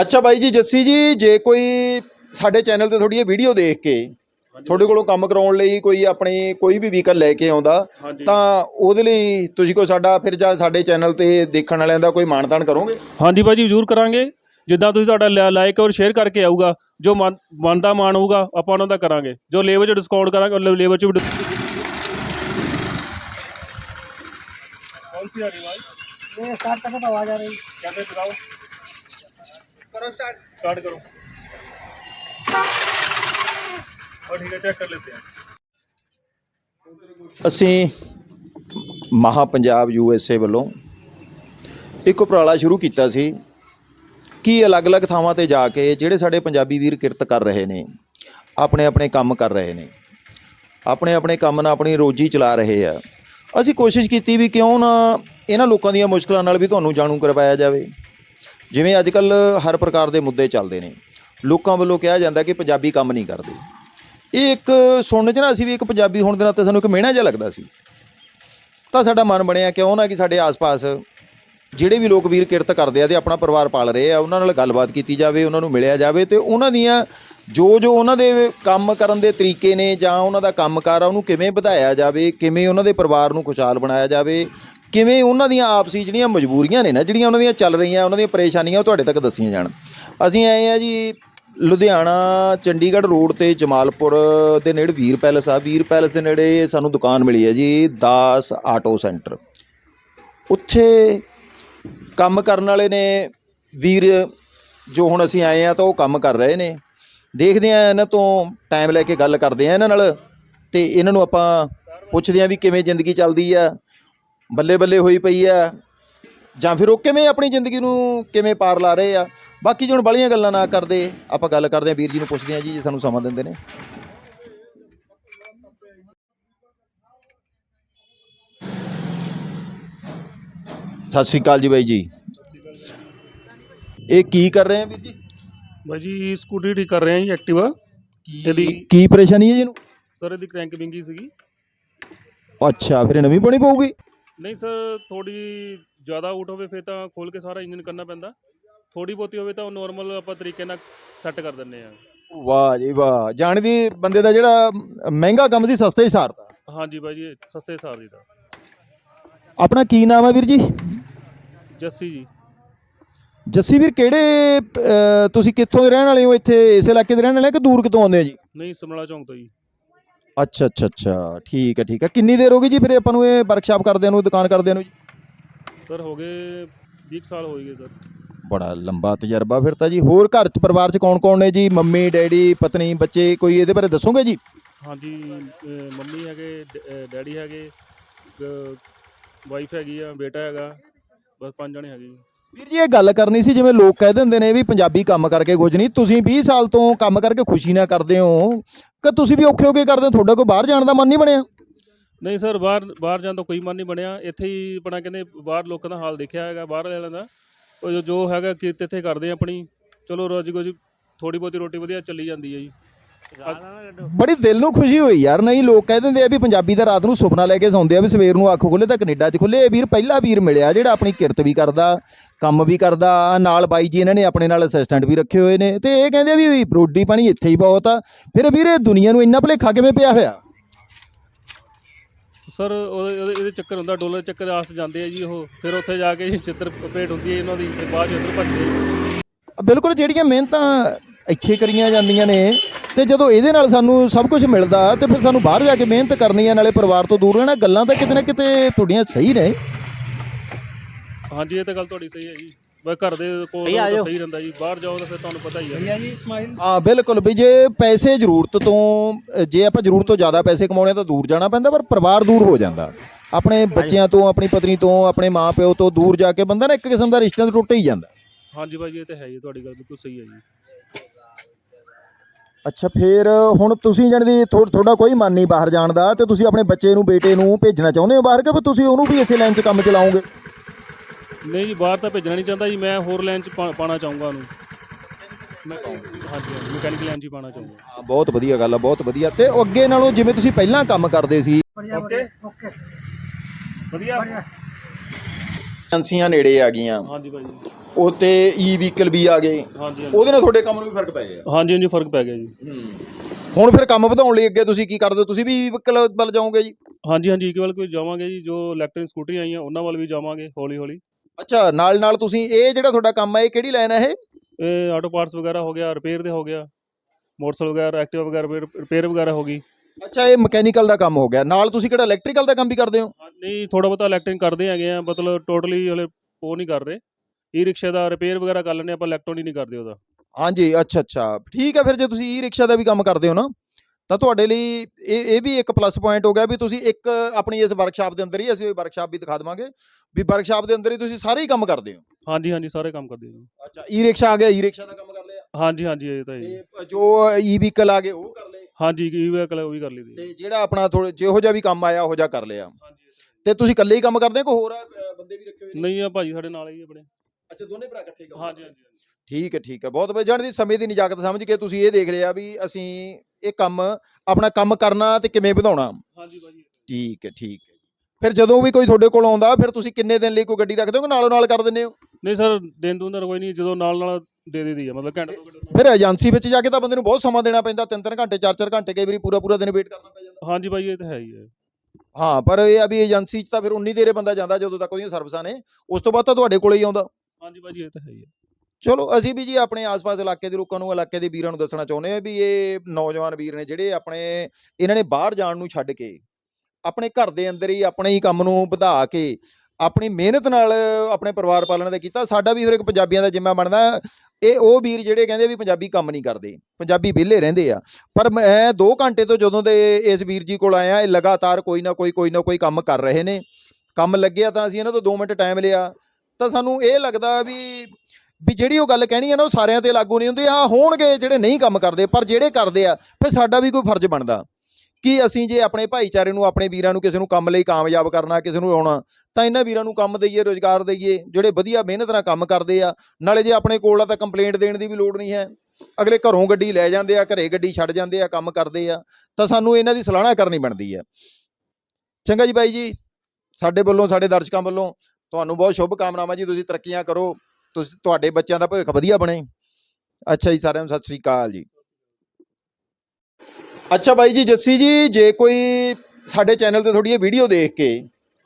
ਅੱਛਾ ਬਾਈ ਜੀ ਜੱਸੀ ਜੀ ਜੇ ਕੋਈ ਸਾਡੇ ਚੈਨਲ ਤੇ ਤੁਹਾਡੀ ਇਹ ਵੀਡੀਓ ਦੇਖ ਕੇ ਤੁਹਾਡੇ ਕੋਲੋਂ ਕੰਮ ਕਰਾਉਣ ਲਈ ਕੋਈ ਆਪਣੇ ਕੋਈ ਵੀ ਵਹੀਕਲ ਲੈ ਕੇ ਆਉਂਦਾ ਹਾਂਜੀ ਤਾਂ ਉਹਦੇ ਲਈ ਤੁਸੀਂ ਕੋਈ ਸਾਡਾ ਫਿਰ ਜਾਂ ਸਾਡੇ ਚੈਨਲ ਤੇ ਦੇਖਣ ਵਾਲਿਆਂ ਦਾ ਕੋਈ ਮਾਨਤਾਨ ਕਰੋਗੇ ਹਾਂਜੀ ਭਾਜੀ ਜ਼ਰੂਰ ਕਰਾਂਗੇ ਜਿੱਦਾਂ ਤੁਸੀਂ ਤੁਹਾਡਾ ਲਾਈਕ ਔਰ ਸ਼ੇਅਰ ਕਰਕੇ ਆਊਗਾ ਜੋ ਮਨ ਮਨ ਦਾ ਮਾਣ ਹੋਊਗਾ ਆਪਾਂ ਉਹਨਾਂ ਦਾ ਕਰਾਂਗੇ ਜੋ ਲੇਬਰ 'ਚ ਡਿਸਕਾਊਂਟ ਕਰਾਂਗੇ ਉਹ ਲੇਬਰ 'ਚ ਵੀ कौन सी आ रही भाई ये स्टार्ट करने तो आवाज आ रही कैसे बताओ करो स्टार्ट स्टार्ट करो और ठीक है चेक कर लेते हैं ਅਸੀਂ ਮਹਾ ਪੰਜਾਬ ਯੂਐਸਏ ਵੱਲੋਂ ਇੱਕ ਉਪਰਾਲਾ ਸ਼ੁਰੂ ਕੀਤਾ ਸੀ ਕਿ ਅਲੱਗ-ਅਲੱਗ ਥਾਵਾਂ ਤੇ ਜਾ ਕੇ ਜਿਹੜੇ ਸਾਡੇ ਪੰਜਾਬੀ ਵੀਰ ਕਿਰਤ ਕਰ ਰਹੇ ਨੇ ਆਪਣੇ ਆਪਣੇ ਕੰਮ ਕਰ ਰਹੇ ਨੇ ਆਪਣੇ ਆਪਣੇ ਕੰਮ ਨਾਲ ਆਪਣੀ ਰੋਜੀ ਚਲਾ ਰਹੇ ਆ ਅਸੀਂ ਕੋਸ਼ਿਸ਼ ਕੀਤੀ ਵੀ ਕਿਉਂ ਨਾ ਇਹਨਾਂ ਲੋਕਾਂ ਦੀਆਂ ਮੁਸ਼ਕਲਾਂ ਨਾਲ ਵੀ ਤੁਹਾਨੂੰ ਜਾਣੂ ਕਰਵਾਇਆ ਜਾਵੇ ਜਿਵੇਂ ਅੱਜ ਕੱਲ ਹਰ ਪ੍ਰਕਾਰ ਦੇ ਮੁੱਦੇ ਚੱਲਦੇ ਨੇ। ਲੋਕਾਂ ਵੱਲੋਂ ਕਿਹਾ ਜਾਂਦਾ ਕਿ ਪੰਜਾਬੀ ਕੰਮ ਨਹੀਂ ਕਰਦੇ। ਇਹ ਇੱਕ ਸੁਣਨ 'ਚ ਨਾ ਅਸੀਂ ਵੀ ਇੱਕ ਪੰਜਾਬੀ ਹੋਣ ਦੇ ਨਾਤੇ ਸਾਨੂੰ ਇੱਕ ਮਿਹਣਾ ਜਿਹਾ ਲੱਗਦਾ ਸੀ। ਤਾਂ ਸਾਡਾ ਮਨ ਬਣਿਆ ਕਿਉਂ ਨਾ ਕਿ ਸਾਡੇ ਆਸ-ਪਾਸ ਜਿਹੜੇ ਵੀ ਲੋਕ ਵੀਰ ਕਿਰਤ ਕਰਦੇ ਆ ਤੇ ਆਪਣਾ ਪਰਿਵਾਰ ਪਾਲ ਰਹੇ ਆ, ਉਹਨਾਂ ਨਾਲ ਗੱਲਬਾਤ ਕੀਤੀ ਜਾਵੇ, ਉਹਨਾਂ ਨੂੰ ਮਿਲਿਆ ਜਾਵੇ ਤੇ ਉਹਨਾਂ ਦੀਆਂ ਜੋ ਜੋ ਉਹਨਾਂ ਦੇ ਕੰਮ ਕਰਨ ਦੇ ਤਰੀਕੇ ਨੇ ਜਾਂ ਉਹਨਾਂ ਦਾ ਕੰਮਕਾਰ ਆ, ਉਹਨੂੰ ਕਿਵੇਂ ਵਧਾਇਆ ਜਾਵੇ, ਕਿਵੇਂ ਉਹਨਾਂ ਦੇ ਪਰਿਵਾਰ ਨੂੰ ਖੁਸ਼ਹਾਲ ਬਣਾਇਆ ਜਾਵੇ ਕਿਵੇਂ ਉਹਨਾਂ ਦੀਆਂ ਆਪਸੀ ਜਿਹੜੀਆਂ ਮਜਬੂਰੀਆਂ ਨੇ ਨਾ, ਜਿਹੜੀਆਂ ਉਹਨਾਂ ਦੀਆਂ ਚੱਲ ਰਹੀਆਂ, ਉਹਨਾਂ ਦੀਆਂ ਪਰੇਸ਼ਾਨੀਆਂ ਉਹ ਤੁਹਾਡੇ ਤੱਕ ਦੱਸੀਆਂ ਜਾਣ। ਅਸੀਂ ਆਏ ਆ ਜੀ ਲੁਧਿਆਣਾ, ਚੰਡੀਗੜ੍ਹ ਰੋਡ ਤੇ ਜਮਾਲਪੁਰ ਦੇ ਨੇੜੇ ਵੀਰ ਪੈਲਸ ਆ। ਵੀਰ ਪੈਲਸ ਦੇ ਨੇੜੇ ਸਾਨੂੰ ਦੁਕਾਨ ਮਿਲੀ ਹੈ ਜੀ, ਦਾਸ ਆਟੋ ਸੈਂਟਰ। ਉੱਥੇ ਕੰਮ ਕਰਨ ਵਾਲੇ ਨੇ ਵੀਰ, ਜੋ ਹੁਣ ਅਸੀਂ ਆਏ ਆ ਤਾਂ ਉਹ ਕੰਮ ਕਰ ਰਹੇ ਨੇ। ਦੇਖਦੇ ਆ ਇਹਨਾਂ ਤੋਂ ਟਾਈਮ ਲੈ ਕੇ ਗੱਲ ਕਰਦੇ ਆ ਇਹਨਾਂ ਨਾਲ ਤੇ ਇਹਨਾਂ ਨੂੰ ਆਪਾਂ ਪੁੱਛਦੇ ਆ ਵੀ ਕਿਵੇਂ ਜ਼ਿੰਦਗੀ ਚੱਲਦੀ ਆ। ਬੱਲੇ ਬੱਲੇ ਹੋਈ ਪਈ ਆ। ਜਾਂ ਫਿਰ ਉਹ ਕਿਵੇਂ ਆਪਣੀ ਜ਼ਿੰਦਗੀ ਨੂੰ ਕਿਵੇਂ ਪਾਰ ਲਾ ਰਹੇ ਆ। ਬਾਕੀ ਜਣ ਬੜੀਆਂ ਗੱਲਾਂ ਨਾ ਕਰਦੇ ਆਪਾਂ ਗੱਲ ਕਰਦੇ ਆ ਵੀਰ ਜੀ ਨੂੰ ਪੁੱਛਦੇ ਆ ਜੀ ਜੇ ਸਾਨੂੰ ਸਮਾਂ ਦਿੰਦੇ ਨੇ। ਸਤਿ ਸ਼੍ਰੀ ਅਕਾਲ ਜੀ ਬਾਈ ਜੀ। ਇਹ ਕੀ ਕਰ ਰਹੇ ਆ ਵੀਰ ਜੀ? ਬਾਈ ਜੀ ਸਕੂਟਰੀ ਠੀਕ ਕਰ ਰਹੇ ਆ ਜੀ ਐਕਟਿਵਾ ਇਹਦੀ ਕੀ ਪਰੇਸ਼ਾਨੀ ਹੈ ਜੀ ਇਹਨੂੰ? ਸਰ ਇਹਦੀ ਕ੍ਰੈਂਕ ਵਿੰਗੀ ਸੀਗੀ। ਅੱਛਾ ਫਿਰ ਇਹ ਨਵੀਂ ਪਾਉਣੀ ਪਊਗੀ? ਨਹੀਂ ਸਰ ਥੋੜੀ ਜ਼ਿਆਦਾ ਆਊਟ ਹੋਵੇ ਫਿਰ ਤਾਂ ਖੋਲ ਕੇ ਸਾਰਾ ਇੰਜਨ ਕਰਨਾ ਪੈਂਦਾ। ਥੋੜੀ ਬਹੁਤੀ ਹੋਵੇ ਤਾਂ ਨੋਰਮਲ ਆਪਾਂ ਤਰੀਕੇ ਨਾਲ ਸੈੱਟ ਕਰ ਦਿੰਨੇ ਆ ਵਾਹ ਜੀ ਵਾਹ। ਜਾਣਦੀ ਬੰਦੇ ਦਾ ਜਿਹੜਾ ਮਹਿੰਗਾ ਕੰਮ ਸੀ ਸਸਤੇ ਹੀ ਸਾਰਤਾ। ਹਾਂਜੀ ਬਾਈ ਜੀ ਸਸਤੇ ਸਾਰ ਦੀ ਦਾ ਆਪਣਾ ਕੀ ਨਾਮ ਹੈ ਵੀਰ ਜੀ? ਜੱਸੀ ਜੀ। ਜੱਸੀ ਵੀਰ ਕਿਹੜੇ ਅਹ, ਤੁਸੀਂ ਕਿੱਥੋਂ ਦੇ ਰਹਿਣ ਵਾਲੇ ਹੋ? ਇੱਥੇ ਇਸ ਇਲਾਕੇ ਦੇ ਰਹਿਣ ਵਾਲੇ ਹੋ ਕਿ ਦੂਰ ਕਿਤੋਂ ਆਉਂਦੇ ਹੋ ਜੀ? ਨਹੀਂ ਸਮਰਾਲਾ ਚੌਂਕ ਤੋਂ ਜੀ। ਅੱਛਾ ਅੱਛਾ ਅੱਛਾ। ਠੀਕ ਹੈ ਠੀਕ ਹੈ। ਕਿੰਨੀ ਦੇਰ ਹੋ ਗਈ ਜੀ ਫਿਰ ਆਪਾਂ ਨੂੰ ਇਹ ਵਰਕਸ਼ਾਪ ਕਰਦਿਆਂ ਨੂੰ ਦੁਕਾਨ ਕਰਦਿਆਂ ਨੂੰ ਜੀ? ਸਰ ਹੋ ਗਏ 20 ਸਾਲ ਹੋ ਗਏ ਸਰ। ਬੜਾ ਲੰਬਾ ਤਜਰਬਾ ਫਿਰ ਤਾਂ ਜੀ। ਹੋਰ ਘਰ ਚ ਪਰਿਵਾਰ ਚ ਕੌਣ ਕੌਣ ਨੇ ਜੀ? ਮੰਮੀ ਡੈਡੀ ਪਤਨੀ ਬੱਚੇ ਕੋਈ ਇਹਦੇ ਬਾਰੇ ਦੱਸੋਗੇ ਜੀ? ਹਾਂਜੀ ਅਹ ਮੰਮੀ ਹੈਗੇ ਡ- ਅਹ ਡੈਡੀ ਹੈਗੇ ਵਾਈਫ ਹੈਗੀ ਆ ਬੇਟਾ ਹੈਗਾ ਬਸ ਪੰਜ ਜਣੇ ਹੈਗੇ ਜੀ। ਵੀਰ ਜੀ ਇਹ ਗੱਲ ਕਰਨੀ ਸੀ ਜਿਵੇਂ ਲੋਕ ਕਹਿ ਦਿੰਦੇ ਨੇ ਵੀ ਪੰਜਾਬੀ ਕੰਮ ਕਰਕੇ ਕੁਝ ਨਹੀਂ। ਤੁਸੀਂ 20 ਸਾਲ ਤੋਂ ਕੰਮ ਕਰਕੇ ਖੁਸ਼ੀ ਨਾਲ ਕਰਦੇ ਹੋ ਕਿ ਤੁਸੀਂ ਵੀ ਔਖੇ ਹੋ ਕੇ ਕਰਦੇ ਹੋ? ਤੁਹਾਡਾ ਕੋਈ ਬਾਹਰ ਜਾਣ ਦਾ ਮਨ ਨਹੀਂ ਬਣਿਆ? ਨਹੀਂ ਸਰ ਬਾਹਰ ਬਾਹਰ ਜਾਣ ਤੋਂ ਕੋਈ ਮਨ ਨਹੀਂ ਬਣਿਆ। ਇੱਥੇ ਹੀ ਆਪਣਾ ਕਹਿੰਦੇ ਬਾਹਰ ਲੋਕਾਂ ਦਾ ਹਾਲ ਦੇਖਿਆ ਹੈਗਾ ਬਾਹਰ ਵਾਲਿਆਂ ਦਾ। ਉਹ ਜੋ- ਜੋ ਹੈਗਾ ਕਿ ਇੱਥੇ ਕਰਦੇ ਆ ਆਪਣੀ। ਚਲੋ ਰੋਜੀ ਕੋਈ ਥੋੜੀ ਬਹੁਤੀ ਰੋਟੀ ਵਧੀਆ ਚੱਲੀ ਜਾਂਦੀ ਹੈ ਜੀ। ਬੜੀ ਦਿਲ ਨੂੰ ਖੁਸ਼ੀ ਹੋਈ ਯਾਰ ਨਹੀਂ ਲੋਕ ਕਹਿ ਦਿੰਦੇ ਆ ਵੀ ਪੰਜਾਬੀ ਦਾ ਰਾਤ ਨੂੰ ਸੁਪਨਾ ਲੈ ਕੇ ਸੌਂਦੇ ਆ ਵੀ ਸਵੇਰ ਨੂੰ ਅੱਖ ਖੁੱਲੇ ਤਾਂ ਕੈਨੇਡਾ 'ਚ ਖੁੱਲੇ ਇਹ ਵੀਰ ਪਹਿਲਾ ਵੀਰ ਮਿਲਿਆ ਜਿਹੜਾ ਆਪਣੀ ਕਿਰਤ ਵੀ ਕਰਦਾ। ਕੰਮ ਵੀ ਕਰਦਾ ਨਾਲ ਬਾਈ ਜੀ ਇਹਨਾਂ ਨੇ ਆਪਣੇ ਨਾਲ ਅਸਿਸਟੈਂਟ ਵੀ ਰੱਖੇ ਹੋਏ ਨੇ ਤੇ ਇਹ ਕਹਿੰਦੇ ਵੀ ਰੋਟੀ ਪਾਣੀ ਇੱਥੇ ਹੀ ਬਹੁਤ ਆ। ਫਿਰ ਵੀਰ ਦੁਨੀਆ ਨੂੰ ਇੰਨਾ ਭੁਲੇਖਾ ਕਿਵੇਂ ਪਿਆ ਹੋਇਆ? ਸਰ ਉਹਦੇ ਉਹਦੇ- ਇਹਦੇ ਚੱਕਰ ਹੁੰਦਾ ਡੋਲਰ ਚੱਕਰ ਆਸ ਜਾਂਦੇ ਆ ਜੀ ਉਹ। ਫਿਰ ਉੱਥੇ ਜਾ ਕੇ ਚਿੱਤਰ ਭੇਟ ਹੁੰਦੀ ਹੈ ਇਹਨਾਂ ਦੀ ਤੇ ਬਾਅਦ ਚ ਇੱਧਰ ਭੱਜਦੇ ਆ। ਬਿਲਕੁਲ ਜਿਹੜੀਆਂ ਮਿਹਨਤਾਂ ਇੱਥੇ ਕਰੀਆਂ ਜਾਂਦੀਆਂ ਨੇ ਤੇ ਜਦੋਂ ਇਹਦੇ ਨਾਲ ਸਾਨੂੰ ਸਭ ਕੁਝ ਮਿਲਦਾ ਤੇ ਫਿਰ ਸਾਨੂੰ ਬਾਹਰ ਜਾ ਕੇ ਮਿਹਨਤ ਕਰਨੀ ਆ ਨਾਲੇ ਪਰਿਵਾਰ ਤੋਂ ਦੂਰ ਰਹਿਣਾ ਗੱਲਾਂ ਤਾਂ ਕਿਤੇ ਨਾ ਕਿਤੇ ਤੁਹਾਡੀਆਂ ਸਹੀ ਨੇ। ਹਾਂਜੀ ਇਹ ਤਾਂ ਗੱਲ ਤੁਹਾਡੀ ਸਹੀ ਹੈ ਜੀ। ਬਸ ਘਰ ਦੇ ਕੋਲ ਸਹੀ ਰਹਿੰਦਾ ਜੀ। ਬਾਹਰ ਜਾਓ ਤਾਂ ਫਿਰ ਤੁਹਾਨੂੰ ਪਤਾ ਹੀ ਹੈ। ਜੀ ਇਸਮਾਈਲ ਆ ਬਿਲਕੁਲ ਵੀ ਜੇ ਪੈਸੇ ਜ਼ਰੂਰਤ ਤੋਂ ਜੇ ਆਪਾਂ ਜ਼ਰੂਰਤ ਤੋਂ ਜ਼ਿਆਦਾ ਪੈਸੇ ਕਮਾਉਣੇ ਤਾਂ ਦੂਰ ਜਾਣਾ ਪੈਂਦਾ ਪਰ ਪਰਿਵਾਰ ਦੂਰ ਹੋ ਜਾਂਦਾ। ਆਪਣੇ ਬੱਚਿਆਂ ਤੋਂ ਆਪਣੀ ਪਤਨੀ ਤੋਂ ਆਪਣੇ ਮਾਪਿਓ ਤੋਂ ਦੂਰ ਜਾ ਕੇ ਬੰਦਾ ਨਾ ਇੱਕ ਕਿਸਮ ਦਾ ਰਿਸ਼ਤਾ ਟੁੱਟ ਹੀ ਜਾਂਦਾ। ਹਾਂਜੀ ਭਾਈ ਇਹ ਤਾਂ ਹੈ ਜੀ ਤੁਹਾਡੀ ਗੱਲ ਬਿਲਕੁਲ ਸਹੀ ਹੈ ਜੀ। ਅੱਛਾ ਫੇਰ ਹੁਣ ਤੁਸੀਂ ਜਾਣਦੇ ਥੋੜਾ ਕੋਈ ਮਨ ਨਹੀਂ ਬਾਹਰ ਜਾਣ ਦਾ ਤੇ ਤੁਸੀਂ ਆਪਣੇ ਬੱਚੇ ਨੂੰ ਬੇਟੇ ਨੂੰ ਭੇਜਣਾ ਚਾਹੁੰਦੇ ਹੋ ਬਾਹਰ ਕਿ ਤੁਸੀਂ ਉਹਨੂੰ ਵੀ ਇਸੇ ਲਾਈਨ 'ਚ ਕੰਮ ਚਲਾਉਂਗੇ ਨਹੀਂ ਜੀ ਬਾਹਰ ਤਾਂ ਭੇਜਣਾ ਨਹੀਂ ਚਾਹੁੰਦਾ ਜੀ ਮੈਂ ਹੋਰ ਲਾਈਨ ਚ ਪਾ- ਪਾਉਣਾ ਚਾਹੂੰਗਾ ਉਹਨੂੰ ਮੈਂ ਹਾਂਜੀ ਹਾਂਜੀ ਮਕੈਨਿਕਲ ਲਾਈਨ ਚ ਹੀ ਪਾਉਣਾ ਚਾਹੂੰਗਾ ਹਾਂ ਬਹੁਤ ਵਧੀਆ ਗੱਲ ਆ ਬਹੁਤ ਵਧੀਆ ਤੇ ਉਹ ਅੱਗੇ ਨਾਲੋਂ ਜਿਵੇਂ ਤੁਸੀਂ ਪਹਿਲਾਂ ਕੰਮ ਕਰਦੇ ਸੀ बढ़िया ओके। बढ़िया ओके ਵਧੀਆ बढ़िया ਏਜੰਸੀਆਂ ਨੇੜੇ ਆ ਗਈਆਂ ਹਾਂਜੀ ਭਾਈ ਉਹ ਤੇ ਈ ਵਹੀਕਲ ਵੀ ਆ ਗਏ ਹਾਂਜੀ ਹਾਂਜੀ ਉਹਦੇ ਨਾਲ ਤੁਹਾਡੇ ਕੰਮ ਨੂੰ ਵੀ ਫਰਕ ਪੈ ਗਿਆ ਹਾਂਜੀ ਹਾਂਜੀ ਫਰਕ ਪੈ ਗਿਆ ਜੀ ਹੁਣ ਫਿਰ ਕੰਮ ਵਧਾਉਣ ਲਈ ਅੱਗੇ ਤੁਸੀਂ ਕੀ ਕਰਦੇ ਹੋ ਤੁਸੀਂ ਵੀ ਵਹੀਕਲ ਵੱਲ ਜਾਓਗੇ ਜੀ ਹਾਂਜੀ ਹਾਂਜੀ ਇੱਕ ਵਾਰ ਕੋਈ ਜਾਵਾਂਗੇ ਜੀ ਜੋ ਇਲੈਕਟ੍ਰਿਕ ਸਕੂਟਰੀਆਂ ਆਈਆਂ ਉਹਨਾਂ ਵੱਲ ਵੀ ਜਾਵਾਂਗੇ ਹੌਲੀ ਹੌਲੀ ਅੱਛਾ ਨਾਲ ਨਾਲ ਤੁਸੀਂ ਇਹ ਜਿਹੜਾ ਤੁਹਾਡਾ ਕੰਮ ਹੈ ਇਹ ਕਿਹੜੀ ਲਾਈਨ ਹੈ ਇਹ? ਇਹ ਆਟੋ ਪਾਰਟਸ ਵਗੈਰਾ ਹੋ ਗਿਆ ਰਿਪੇਅਰ ਦੇ ਹੋ ਗਿਆ ਮੋਟਰਸਾਈਕਲ ਵਗੈਰਾ ਐਕਟਿਵਾ ਵਗੈਰਾ ਰਿਪੇਅਰ ਵਗੈਰਾ ਹੋ ਗਈ। ਅੱਛਾ ਇਹ ਮਕੈਨੀਕਲ ਦਾ ਕੰਮ ਹੋ ਗਿਆ। ਨਾਲ ਤੁਸੀਂ ਕਿਹੜਾ ਇਲੈਕਟ੍ਰੀਕਲ ਦਾ ਕੰਮ ਵੀ ਕਰਦੇ ਹੋ? ਨਹੀਂ ਥੋੜਾ ਬਹੁਤਾ ਇਲੈਕਟ੍ਰਿਕ ਕਰਦੇ ਹੈਗੇ ਆ ਮਤਲਬ ਟੋਟਲੀ ਹਲੇ ਉਹ ਨਹੀਂ ਕਰ ਰਹੇ ਈ ਰਿਕਸ਼ਾ ਦਾ ਰਿਪੇਅਰ ਵਗੈਰਾ ਕਰ ਲੈਂਦੇ ਆਪਾਂ ਇਲੈਕਟ੍ਰੋਨਿਕ ਨਹੀਂ ਕਰਦੇ ਉਹਦਾ। ਹਾਂਜੀ ਅੱਛਾ ਅੱਛਾ। ਠੀਕ ਹੈ ਫਿਰ ਜੇ ਤੁਸੀਂ ਈ ਰਿਕਸ਼ਾ ਦਾ ਵੀ ਕੰਮ ਕਰਦੇ ਹੋ ਨਾ ਤਾਂ ਤੁਹਾਡੇ ਲਈ ਇਹ ਇਹ ਵੀ ਇੱਕ ਪਲੱਸ ਪੁਆਇੰਟ ਹੋ ਗਿਆ ਵੀ ਤੁਸੀਂ ਇੱਕ ਆਪਣੀ ਇਸ ਵਰਕਸ਼ਾਪ ਦੇ ਅੰਦਰ ਹੀ ਅਸੀਂ ਵਰਕਸ਼ਾਪ ਵੀ ਦਿਖਾ ਦੇਵਾਂਗੇ ਵੀ ਵਰਕਸ਼ਾਪ ਦੇ ਅੰਦਰ ਹੀ ਤੁਸੀਂ ਸਾਰੇ ਹੀ ਕੰਮ ਕਰਦੇ ਹੋ। ਹਾਂਜੀ ਹਾਂਜੀ ਸਾਰੇ ਕੰਮ ਕਰਦੇ ਜੀ ਅੱਛਾ ਈ ਰਿਕਸ਼ਾ ਆ ਗਿਆ ਈ ਰਿਕਸ਼ਾ ਦਾ ਕੰਮ ਕਰ ਲਿਆ। ਹਾਂਜੀ ਹਾਂਜੀ ਇਹ ਤਾਂ ਹੈ ਜੀ। ਤੇ ਜੋ ਈ ਵਹੀਕਲ ਆ ਗਏ ਉਹ ਕਰ ਲਏ। ਹਾਂਜੀ ਈ ਵਹੀਕਲ ਉਹ ਵੀ ਕਰ ਲਈਦੀ ਤੇ ਜਿਹੜਾ ਆਪਣਾ ਥੋੜੇ ਜਿਹੋ ਜਿਹਾ ਵੀ ਕੰਮ ਆਇਆ ਉਹ ਜਿਹਾ ਕਰ ਲਿਆ। ਹਾਂਜੀ ਤੇ ਤੁਸੀਂ ਇਕੱਲੇ ਹੀ ਕੰਮ ਕਰਦੇ ਹੋ ਕੋਈ ਹੋਰ ਅ, ਬੰਦੇ ਵੀ ਰੱਖੇ ਹੋਏ ਨੇ? ਨਹੀਂ ਆ ਭਾਜੀ ਸਾਡੇ ਨਾਲ ਹੀ ਆਪਣੇ। ਅੱਛਾ ਦੋਨੇ ਭਰਾ ਇਕੱਠੇ ਕੰਮ ਹਾਂਜੀ ਹਾਂਜੀ। ਠੀਕ ਹੈ ਠੀਕ ਹੈ। ਬਹੁਤ ਵਧੀਆ। ਜਾਣੀ ਦੀ ਸਮੇਂ ਦੀ ਨਿਜਾਕਤ ਸਮਝ ਕੇ ਤੁਸੀਂ ਇਹ ਦੇਖ ਲਿਆ ਵੀ ਅਸੀਂ ਇਹ ਕੰਮ ਆਪਣਾ ਕੰਮ ਕਰਨਾ ਤੇ ਕਿਵੇਂ ਵਧਾਉਣਾ। ਹਾਂਜੀ ਭਾਜੀ। ਠੀਕ ਹੈ ਠੀਕ ਹੈ। ਫਿਰ ਜਦੋਂ ਵੀ ਕੋਈ ਤੁਹਾਡੇ ਕੋਲ ਆਉਂਦਾ ਫਿਰ ਤੁਸੀਂ ਕਿੰਨੇ ਦਿਨ ਲਈ ਕੋਈ ਗੱਡੀ ਰੱਖਦੇ ਹੋ ਕਿ ਨਾਲੋਂ ਨਾਲ ਕਰ ਦਿੰਦੇ ਹੋ? ਨਹੀਂ ਸਰ ਦਿਨ ਦੂਨ ਦਾ ਕੋਈ ਨਹੀਂ ਜਦੋਂ ਨਾਲ ਨਾਲ ਦੇ ਦੇਦੀ ਆ ਮਤਲਬ ਘੰਟੇ ਫਿਰ ਏਜੰਸੀ ਵਿੱਚ ਜਾ ਕੇ ਤਾਂ ਬੰਦੇ ਨੂੰ ਬਹੁਤ ਸਮਾਂ ਦੇਣਾ ਪੈਂਦਾ ਤਿੰਨ ਤਿੰਨ ਘੰਟੇ ਚਾਰ ਚਾਰ ਘੰਟੇ ਕਈ ਵਾਰੀ ਪੂਰਾ ਪੂਰਾ ਦਿਨ ਵੇਟ ਕਰਨਾ ਪੈ ਜਾਂਦਾ। ਹਾਂਜੀ ਭਾਜੀ ਇਹ ਤਾਂ ਹੈ ਹੀ ਹੈ। ਹਾਂ ਪਰ ਇਹ ਆ ਵੀ ਏਜੰਸੀ 'ਚ ਤਾਂ ਫਿਰ ਉਨੀ ਦੇਰੇ ਬੰਦਾ ਜਾਂਦਾ ਜਦੋਂ ਤੱਕ ਉਹਦੀਆਂ ਸਰਵਿਸਾਂ ਨੇ ਉਸ ਤੋਂ ਬਾਅਦ ਤਾਂ ਤੁਹਾਡੇ ਕੋਲੇ ਹੀ ਆਉਂਦਾ। ਹਾਂਜੀ ਭਾਜੀ ਇਹ ਤਾਂ ਹੈ ਹੀ ਹੈ। ਚਲੋ, ਅਸੀਂ ਵੀ ਜੀ ਆਪਣੇ ਆਸ-ਪਾਸ ਇਲਾਕੇ ਦੇ ਲੋਕਾਂ ਨੂੰ, ਇਲਾਕੇ ਦੇ ਵੀਰਾਂ ਨੂੰ ਦੱਸਣਾ ਚਾਹੁੰਦੇ ਹਾਂ ਵੀ ਇਹ ਨੌਜਵਾਨ ਵੀਰ ਨੇ ਜਿਹੜੇ ਆਪਣੇ, ਇਹਨਾਂ ਨੇ ਬਾਹਰ ਜਾਣ ਨੂੰ ਛੱਡ ਕੇ, ਆਪਣੇ ਘਰ ਦੇ ਅੰਦਰ ਹੀ ਆਪਣੇ ਹੀ ਕੰਮ ਨੂੰ ਵਧਾ ਕੇ, ਆਪਣੀ ਮਿਹਨਤ ਨਾਲ ਆਪਣੇ ਪਰਿਵਾਰ ਪਾਲਣ ਦਾ ਕੀਤਾ। ਸਾਡਾ ਵੀ ਫਿਰ ਇੱਕ ਪੰਜਾਬੀਆਂ ਦਾ ਜਿੰਮਾ ਬਣਦਾ। ਇਹ ਉਹ ਵੀਰ ਜਿਹੜੇ ਕਹਿੰਦੇ ਵੀ ਪੰਜਾਬੀ ਕੰਮ ਨਹੀਂ ਕਰਦੇ, ਪੰਜਾਬੀ ਵਿਹਲੇ ਰਹਿੰਦੇ ਆ। ਪਰ ਮੈਂ 2 ਘੰਟੇ ਤੋਂ ਜਦੋਂ ਦੇ ਇਸ ਵੀਰ ਜੀ ਕੋਲ ਆਇਆ, ਇਹ ਲਗਾਤਾਰ ਕੋਈ ਨਾ ਕੋਈ ਕੋਈ ਨਾ ਕੋਈ ਕੰਮ ਕਰ ਰਹੇ ਨੇ। ਕੰਮ ਲੱਗਿਆ ਤਾਂ ਅਸੀਂ ਇਹਨਾਂ ਤੋਂ 2 ਮਿੰਟ ਟਾਈਮ ਲਿਆ। ਤਾਂ ਸਾਨੂੰ ਇਹ ਲੱਗਦਾ ਵੀ ਵੀ ਜਿਹੜੀ ਉਹ ਗੱਲ ਕਹਿਣੀ ਹੈ ਨਾ, ਉਹ ਸਾਰਿਆਂ ਤੇ ਲਾਗੂ ਨਹੀਂ ਹੁੰਦੀ। ਆ ਹੋਣਗੇ ਜਿਹੜੇ ਨਹੀਂ ਕੰਮ ਕਰਦੇ, ਪਰ ਜਿਹੜੇ ਕਰਦੇ ਆ, ਫਿਰ ਸਾਡਾ ਵੀ ਕੋਈ ਫਰਜ਼ ਬਣਦਾ। ਕਿ ਅਸੀਂ ਜੇ ਆਪਣੇ ਭਾਈਚਾਰੇ ਨੂੰ, ਆਪਣੇ ਵੀਰਾਂ ਨੂੰ ਕਿਸੇ ਨੂੰ ਕੰਮ ਲਈ ਕਾਮਯਾਬ ਕਰਨਾ, ਕਿਸੇ ਨੂੰ ਆਉਣਾ, ਤਾਂ ਇਹਨਾਂ ਵੀਰਾਂ ਨੂੰ ਕੰਮ ਦਈਏ, ਰੋਜ਼ਗਾਰ ਦਈਏ, ਜਿਹੜੇ ਵਧੀਆ ਮਿਹਨਤ ਨਾਲ ਕੰਮ ਕਰਦੇ ਆ, ਨਾਲੇ ਜੇ ਆਪਣੇ ਕੋਲ ਆ ਤਾਂ ਕੰਪਲੇਂਟ ਦੇਣ ਦੀ ਵੀ ਲੋੜ ਨਹੀਂ ਹੈ। ਅਗਲੇ ਘਰੋਂ ਗੱਡੀ ਲੈ ਜਾਂਦੇ ਆ, ਘਰੇ ਗੱਡੀ ਛੱਡ ਜਾਂਦੇ ਆ, ਕੰਮ ਕਰਦੇ ਆ, ਤਾਂ ਸਾਨੂੰ ਇਹਨਾਂ ਦੀ ਸਲਾਹਣਾ ਕਰਨੀ ਬਣਦੀ ਹੈ। ਚੰਗਾ ਜੀ ਬਾਈ ਜੀ, ਸਾਡੇ ਵੱਲੋਂ, ਸਾਡੇ ਦਰਸ਼ਕਾਂ ਵੱਲੋਂ ਤੁਹਾਨੂੰ ਬਹੁਤ ਸ਼ੁਭ ਕਾਮਨਾਵਾਂ ਜੀ, ਤੁਸੀਂ ਤਰੱਕੀਆਂ ਕਰੋ। ਤੁਸੀਂ ਤੁਹਾਡੇ ਬੱਚਿਆਂ ਦਾ ਭਵਿੱਖ ਵਧੀਆ ਬਣੇ। ਅੱਛਾ ਜੀ ਸਾਰਿਆਂ ਨੂੰ ਸਤਿ ਸ੍ਰੀ ਅਕਾਲ ਜੀ। ਅੱਛਾ ਬਾਈ ਜੀ ਜੱਸੀ ਜੀ ਜੇ ਕੋਈ ਸਾਡੇ ਚੈਨਲ ਤੇ ਤੁਹਾਡੀ ਇਹ ਵੀਡੀਓ ਦੇਖ ਕੇ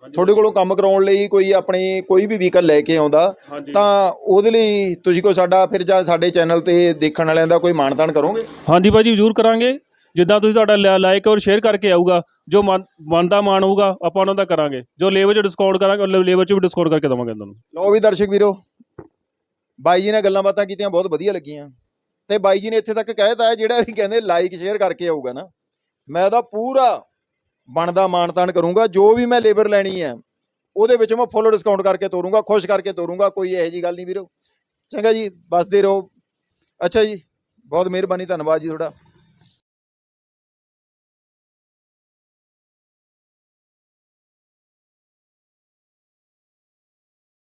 ਤੁਹਾਡੇ ਕੋਲੋਂ ਕੰਮ ਕਰਾਉਣ ਲਈ ਕੋਈ ਆਪਣੀ ਕੋਈ ਵੀ ਵਹੀਕਲ ਲੈ ਕੇ ਆਉਂਦਾ ਤਾਂ ਉਹਦੇ ਲਈ ਤੁਸੀਂ ਕੋਈ ਸਾਡਾ ਫਿਰ ਜਾਂ ਸਾਡੇ ਚੈਨਲ ਤੇ ਦੇਖਣ ਵਾਲਿਆਂ ਦਾ ਕੋਈ ਮਾਨਤਾਨ ਕਰੋਗੇ? ਹਾਂਜੀ ਭਾਜੀ ਜ਼ਰੂਰ ਕਰਾਂਗੇ। ਜਿੱਦਾਂ ਤੁਸੀਂ ਤੁਹਾਡਾ ਲਾਈਕ ਔਰ ਸ਼ੇਅਰ ਕਰਕੇ ਆਊਗਾ ਜੋ ਮਨ ਮਨ ਦਾ ਮਾਣ ਹੋਊਗਾ ਆਪਾਂ ਉਹਨਾਂ ਦਾ ਕਰਾਂਗੇ। ਜੋ ਲੇਬਰ 'ਚ ਡਿਸਕਾਊਂਟ ਕਰਾਂਗੇ ਲੇਬਰ 'ਚ ਵੀ ਡਿਸਕਾਊਂਟ ਕਰਕੇ ਦੇਵਾਂਗੇ ਤੁਹਾਨੂੰ। ਲਓ ਵੀ ਦਰਸ਼ਕ ਵੀਰੋ ਬਾਈ ਜੀ ਨੇ ਗੱਲਾਂ ਬਾਤਾਂ ਕੀਤੀਆਂ, ਬਹੁਤ ਵਧੀਆ ਲੱਗੀਆਂ। ਤੇ ਬਾਈ ਜੀ ਨੇ ਇੱਥੇ ਤੱਕ ਕਹਿਤਾ ਹੈ, ਜਿਹੜਾ ਵੀ ਕਹਿੰਦੇ ਲਾਈਕ ਸ਼ੇਅਰ ਕਰਕੇ ਆਊਗਾ ਨਾ, ਮੈਂ ਉਹਦਾ ਪੂਰਾ ਬਣਦਾ ਮਾਨਤਾਨ ਕਰੂੰਗਾ, ਜੋ ਵੀ ਮੈਂ ਲੇਬਰ ਲੈਣੀ ਹੈ, ਉਹਦੇ ਵਿੱਚ ਮੈਂ ਫੁੱਲ ਡਿਸਕਾਊਂਟ ਕਰਕੇ ਤੋਰੂੰਗਾ, ਖੁਸ਼ ਕਰਕੇ ਤੋਰੂੰਗਾ, ਕੋਈ ਇਹੋ ਜੀ ਗੱਲ ਨਹੀਂ ਵੀਰੋ। ਚੰਗਾ ਜੀ ਬਸਦੇ ਰਹੋ। ਅੱਛਾ ਜੀ, ਬਹੁਤ ਮਿਹਰਬਾਨੀ, ਧੰਨਵਾਦ ਜੀ ਤੁਹਾਡਾ।